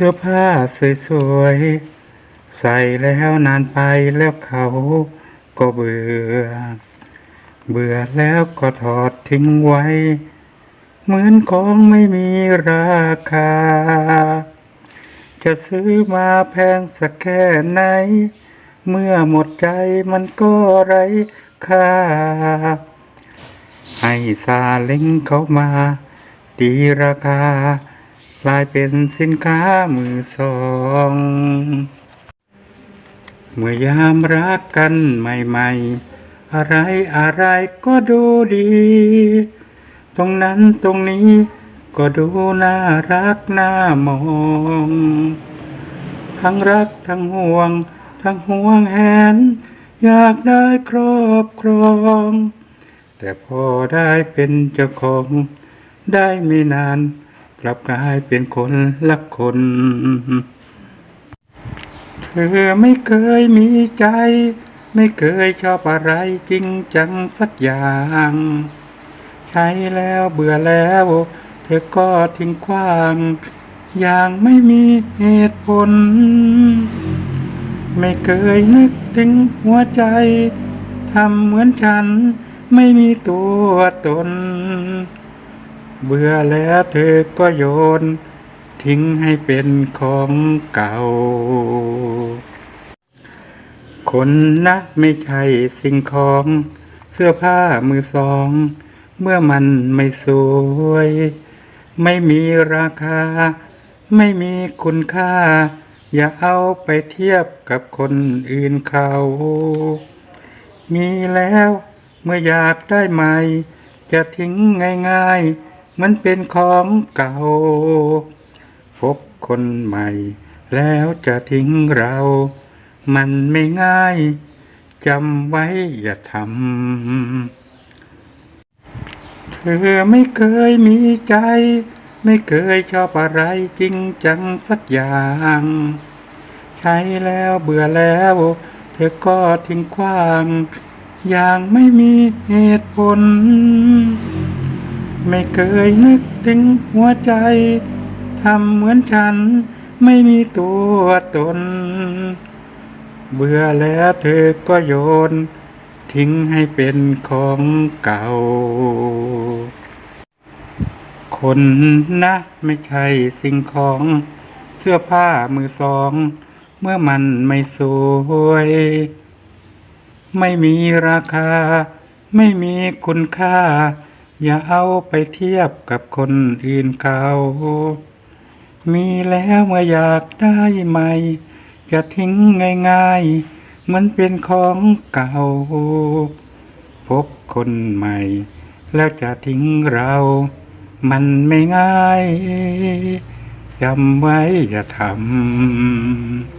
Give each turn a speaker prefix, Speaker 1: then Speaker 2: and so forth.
Speaker 1: สื้อผ้าสวยๆ ใส่แล้วนานไปแล้วเขาก็เบื่อ เบื่อแล้วก็ถอดทิ้งไว้ เหมือนของไม่มีราคา จะซื้อมาแพงสักแค่ไหน เมื่อหมดใจมันก็ไร้ค่า ให้ซาเล้งเขามาตีราคา กลายเป็นสินค้ามือสอง เมื่อยามรักกันใหม่ ๆ อะไรอะไรก็ดูดี ตรงนั้นตรงนี้ก็ดูน่ารักน่ามอง ทั้งรักทั้งห่วง ทั้งห่วงแหน อยากได้ครอบครอง แต่พอได้เป็นเจ้าของ ได้ไม่นาน กลับกลายเป็นคนละคน เธอไม่เคยมีใจ ไม่เคยชอบอะไรจริงจังสักอย่าง ใช้แล้วเบื่อแล้ว เธอก็ทิ้งขว้าง อย่างไม่มีเหตุผล ไม่เคยนึกถึงหัวใจทำเหมือนฉัน ไม่มีตัวตน เบื่อแล้วเธอก็โยน ทิ้งให้เป็นของเก่า คนนะไม่ใช่สิ่งของ เสื้อผ้ามือสอง เมื่อมันไม่สวย ไม่มีราคา ไม่มีคุณค่า อย่าเอาไปเทียบกับคนอื่นเขา มีแล้วเมื่ออยากได้ใหม่ จะทิ้งง่ายๆ มันเป็นของเก่า พบคนใหม่ แล้วจะทิ้งเรา มันไม่ง่ายจำไว้อย่าทำ เธอไม่เคยมีใจ ไม่เคยชอบอะไรจริงจังสักอย่าง ใช้แล้วเบื่อแล้ว เธอก็ทิ้งขว้าง อย่างไม่มีเหตุผล ไม่เคยนึกถึงหัวใจทำเหมือนฉันไม่มีตัวตน เบื่อแล้วเธอก็โยน ทิ้งให้เป็นของเก่า คนนะไม่ใช่สิ่งของเสื้อผ้ามือสอง เมื่อมันไม่สวย ไม่มีราคา ไม่มีคุณค่า อย่าเอาไปเทียบกับคนอื่นเขามีแล้วเมื่ออยากได้ใหม่จะทิ้งง่ายๆ เหมันเป็นของเก่า พบคนใหม่ แล้วจะทิ้งเรา มันไม่ง่ายจำไว้อย่าทำ